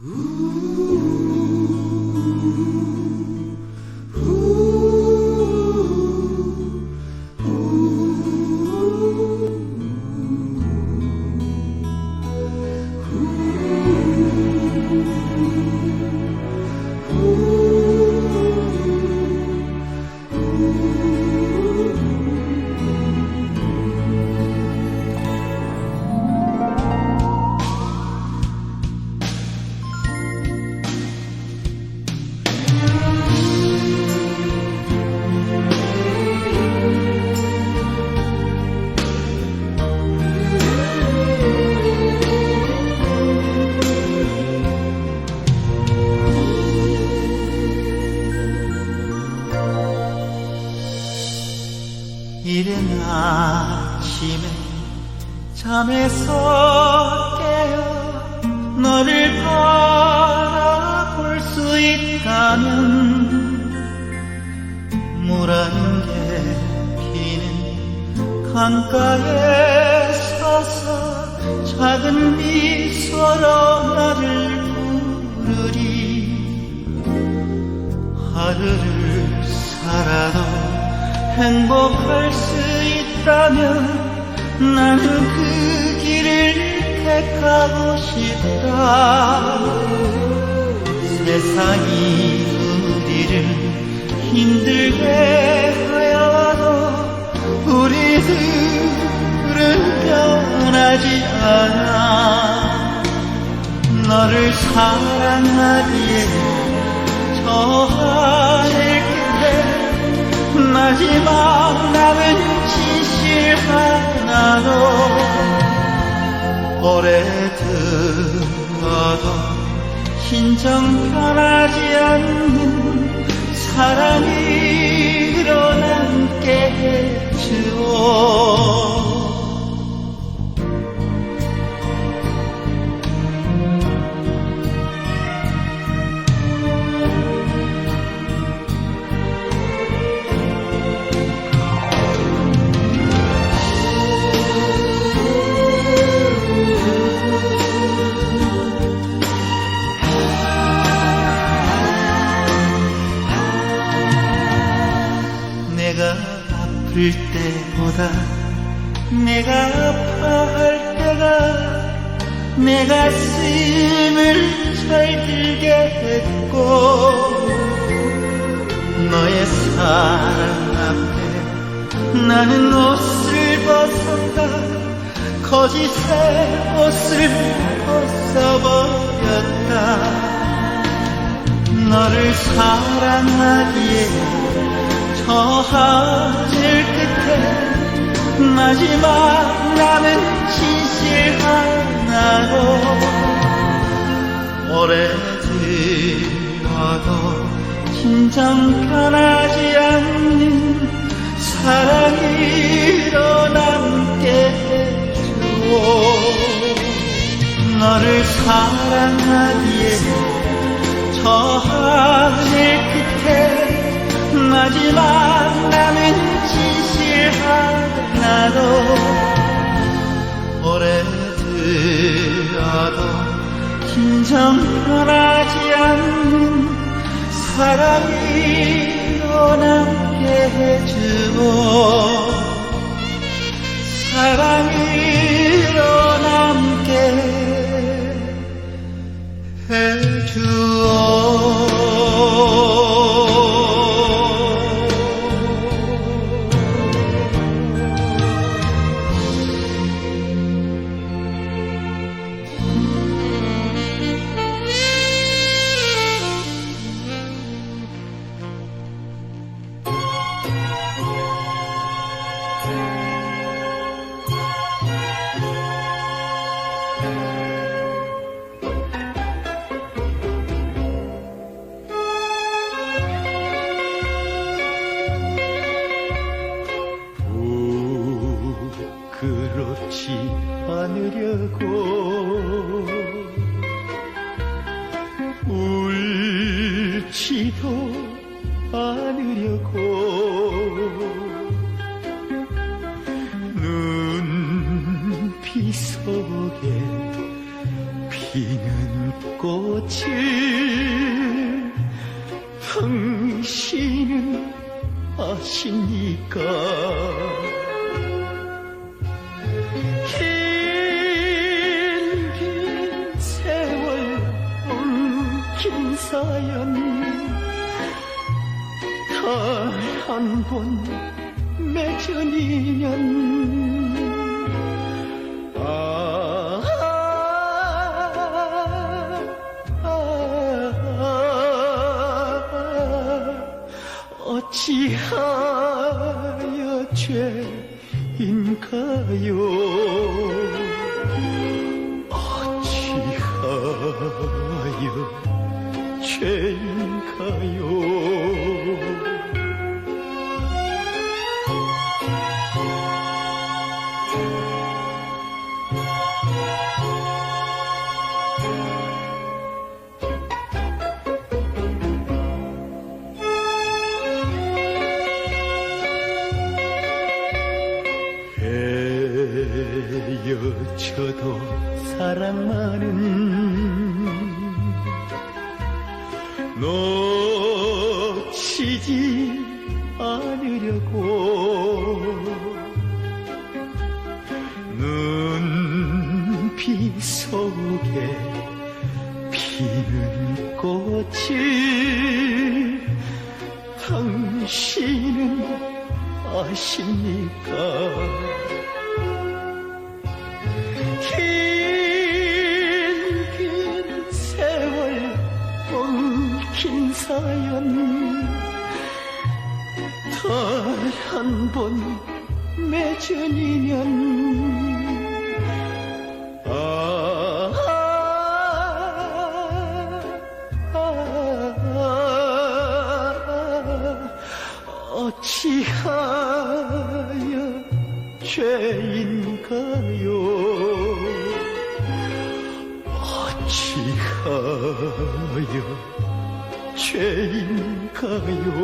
이 강가에 서서 작은 미소로 나를 부르리. 하루를 살아도 행복할 수 있다면 나는 그 길을 택하고 싶다. 세상이 우리를 힘들게 하여도 우리들은 변하지 않아. 너를 사랑하기에 저 하늘 끝에 마지막 남은 진실 하나로 오래 들어도 심정 변하지 않는 사랑으로 남게 해 주 너의 사랑 앞에 나는 옷을 벗어가 거짓의 옷을 벗어버렸다. 너를 사랑하기에 저 하늘 끝에 마지막 남은 진실 하나로 오래 들어도 심장 변하지 않는 사랑으로 남게 해주오 너를 사랑하기에 저 하늘 끝에 마지막 남은 진실 하나도 오래 들어도 심정 변하지 않는 사랑으로 남게 해주고 사랑으로 남게 아십니까? 길긴 세월 엉킨 사연. 달한번 맺은 인연. 아, 아, 어찌하여 죄인가요? 어찌하여 죄인가요 헤어져도 사랑만은 놓치지 사연. 달한번 맺은 인연 아, 어찌하여 죄인가요? 어찌하여 죄인가요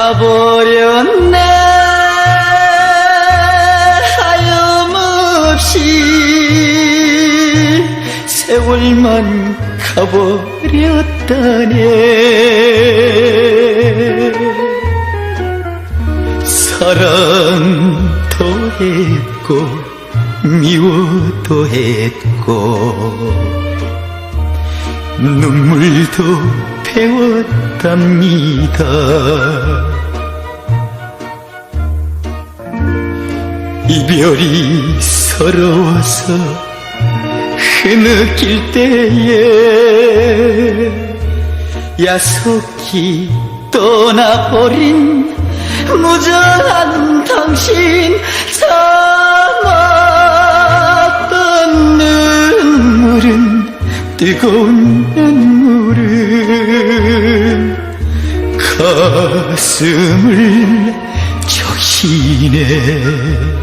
가버렸네. 하염없이 세월만 가버렸다네. 사랑도 했고 미워도 했고 눈물도 배웠 답니다. 이별이 서러워서 흐느낄 때에 야속히 떠나버린 무정한 당신 참았던 눈물은 뜨거운 눈물 가슴을 적시네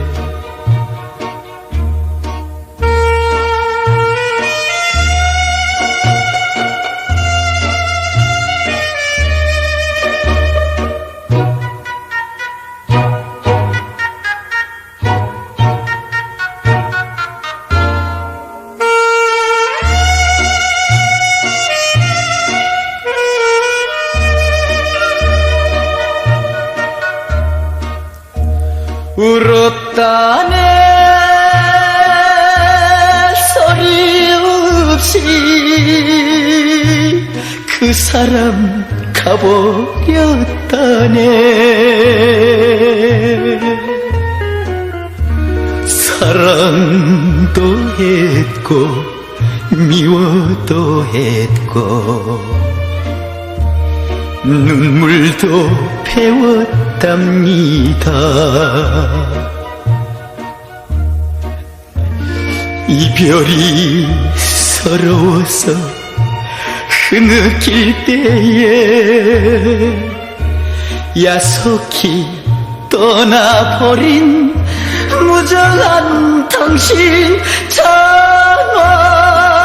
했고 미워도 했고 눈물도 배웠답니다. 이별이 서러워서 흐느낄 때에 야속히 떠나버린 무정한 당신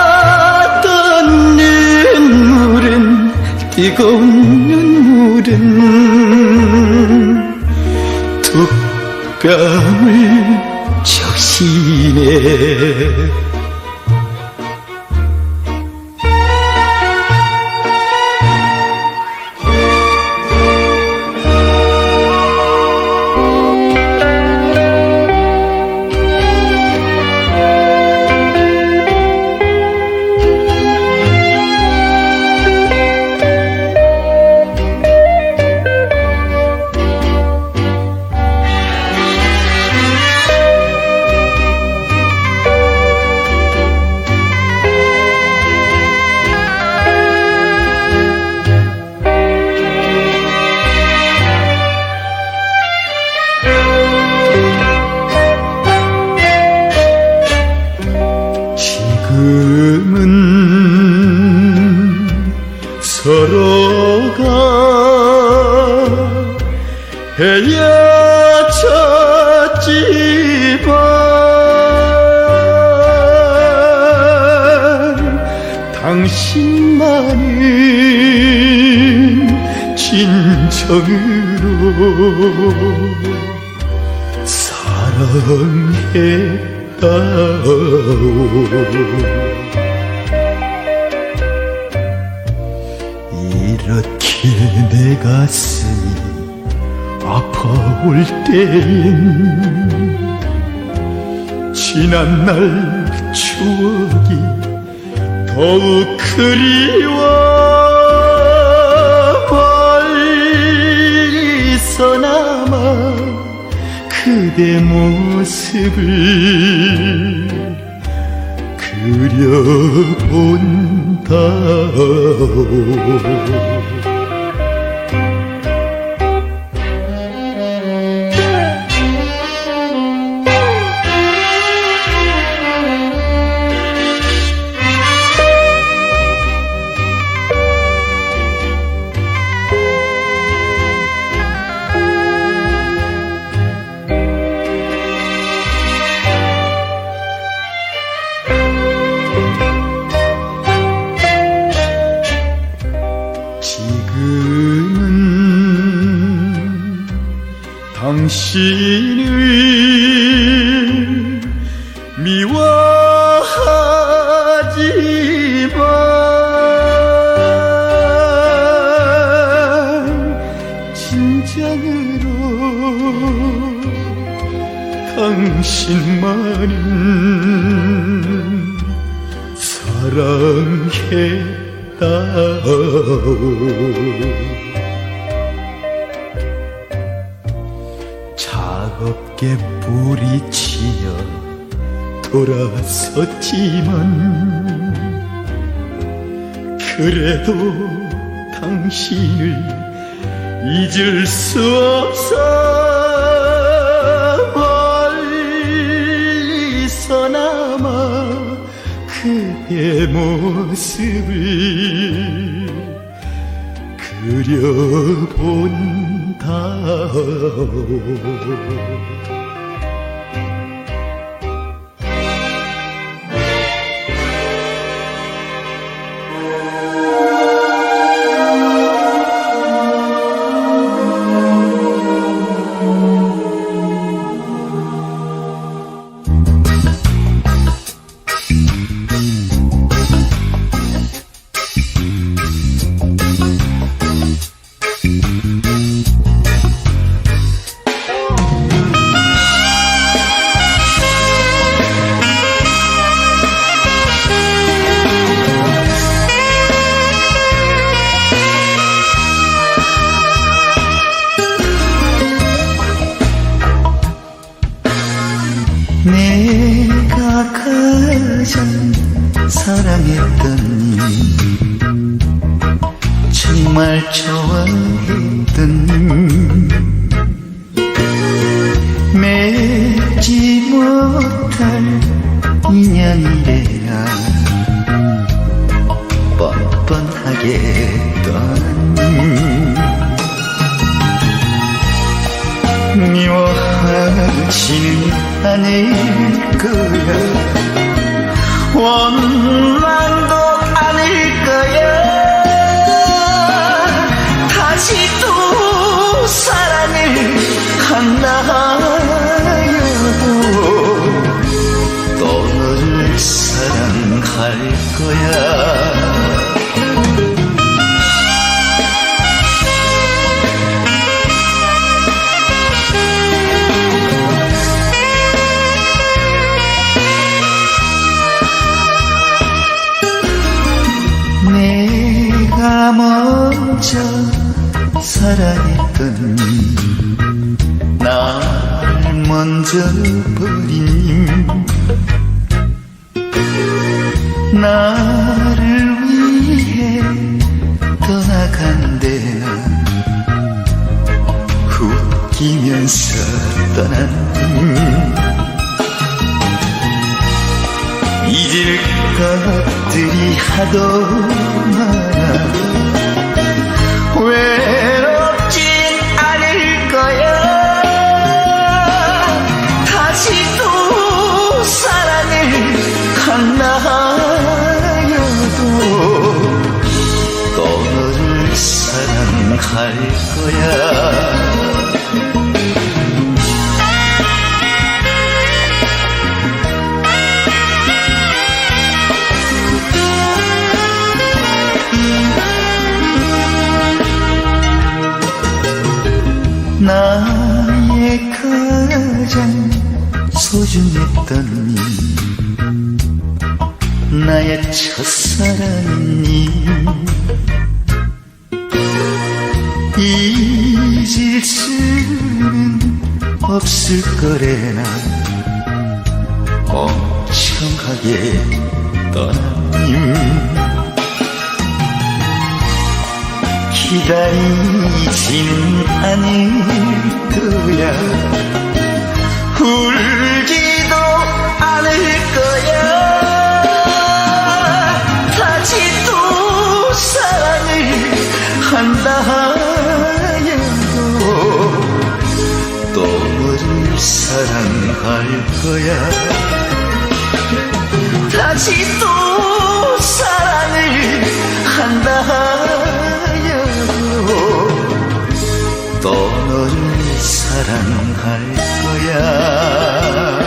참았던 눈물은 뜨거운 눈물은 두 뺨을 적시네 서로가 헤어졌지만 당신만은 진정으로 사랑했다오 내 가슴이 아파올 때엔 지난 날 추억이 더욱 그리워 멀리서 남아 그대 모습을 그려본다 당신만은 사랑했다오. 차갑게 뿌리치며 돌아섰지만 그래도 당신을 잊을 수 없어 모습을 그려본다 내 사랑했던 날 먼저 버린 나를 위해 떠나간대. 난 웃기면서 떠난 잊을 것들이 하도 많아 할 거야. 나의 가장 소중했던 니 나의 첫사랑이 없을 거래나. 멍청하게 떠나님. 기다리지는 않을 거야. 울지도 않을 거야. 다시 또 사랑을 한다 사랑할 거야. 다시 또 사랑을 한다 해도 또 너를 사랑할 거야